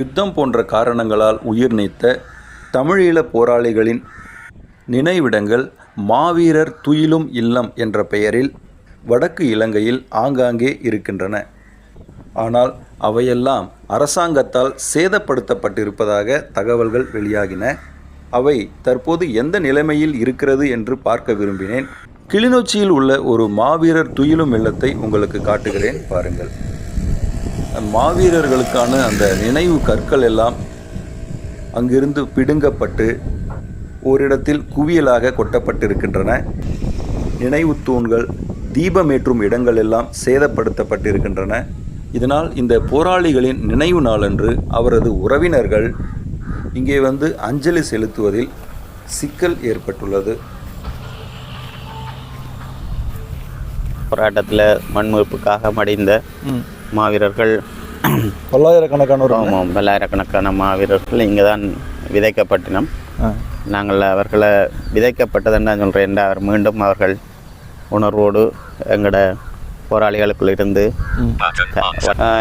யுத்தம் போன்ற காரணங்களால் உயிர் நீத்த தமிழீழப் போராளிகளின் நினைவிடங்கள் மாவீரர் துயிலும் இல்லம் என்ற பெயரில் வடக்கு இலங்கையில் ஆங்காங்கே இருக்கின்றன. ஆனால் அவையெல்லாம் அரசாங்கத்தால் சேதப்படுத்தப்பட்டிருப்பதாக தகவல்கள் வெளியாகின. அவை தற்போது எந்த நிலைமையில் இருக்கிறது என்று பார்க்க விரும்பினேன். கிளிநொச்சியில் உள்ள ஒரு மாவீரர் துயிலும் இல்லத்தை உங்களுக்கு காட்டுகிறேன். பாருங்கள். மாவீரர்களுக்கான அந்த நினைவு கற்கள் எல்லாம் அங்கிருந்து பிடுங்கப்பட்டு ஓரிடத்தில் குவியலாக கொட்டப்பட்டிருக்கின்றன. நினைவு தூண்கள் தீபமேற்றும் இடங்கள் எல்லாம் சேதப்படுத்தப்பட்டிருக்கின்றன. இதனால் இந்த போராளிகளின் நினைவு நாளன்று அவரது உறவினர்கள் இங்கே வந்து அஞ்சலி செலுத்துவதில் சிக்கல் ஏற்பட்டுள்ளது. போராட்டத்தில் மண்மீட்புக்காக மடிந்த மாவீரர்கள். பல்லாயிரக்கணக்கானோர் ஆமாம் பல்லாயிரக்கணக்கான மாவீரர்கள் இங்கே தான் விதைக்கப்பட்டினம் நாங்கள் அவர்களை விதைக்கப்பட்டதுன்னு தான் சொல்கிறேன் அவர் மீண்டும் அவர்கள் உணர்வோடு எங்களோட போராளிகளுக்குள் இருந்து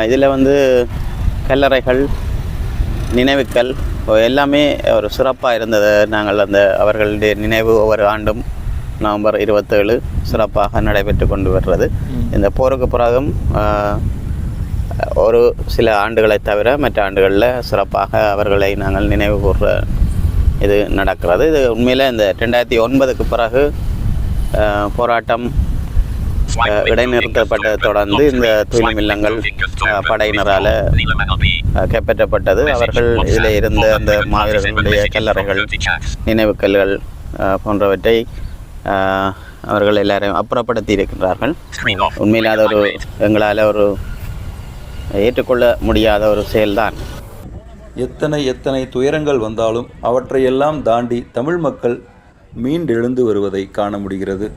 இதில் வந்து கல்லறைகள் நினைவுக்கள் எல்லாமே ஒரு சிறப்பாக இருந்தது. நாங்கள் அந்த அவர்களுடைய நினைவு ஒவ்வொரு ஆண்டும் நவம்பர் இருபத்தேழு சிறப்பாக நடைபெற்று கொண்டு வருகிறது. இந்த போருக்கு பிறகும் ஒரு சில ஆண்டுகளை தவிர மற்ற ஆண்டுகளில் சிறப்பாக அவர்களை நாங்கள் நினைவு கூர்ற இது நடக்கிறது. இது உண்மையில் இந்த ரெண்டாயிரத்தி ஒன்பதுக்கு பிறகு போராட்டம் இடைநிறுத்தப்பட்டதை தொடர்ந்து இந்த தொழில் இல்லங்கள் படையினரால் கைப்பற்றப்பட்டது. அவர்கள் இதில் இருந்த அந்த மாவீரர்களுடைய கல்லறைகள் நினைவுக்கல்கள் போன்றவற்றை அவர்கள் எல்லாரையும் அப்புறப்படுத்தி இருக்கின்றார்கள். உண்மையில் அது ஒரு எங்களால் ஒரு ஏற்றுக்கொள்ள முடியாத ஒரு செயல்தான். எத்தனை எத்தனை துயரங்கள் வந்தாலும் அவற்றையெல்லாம் தாண்டி தமிழ் மக்கள் மீண்டெழுந்து வருவதை காண முடிகிறது.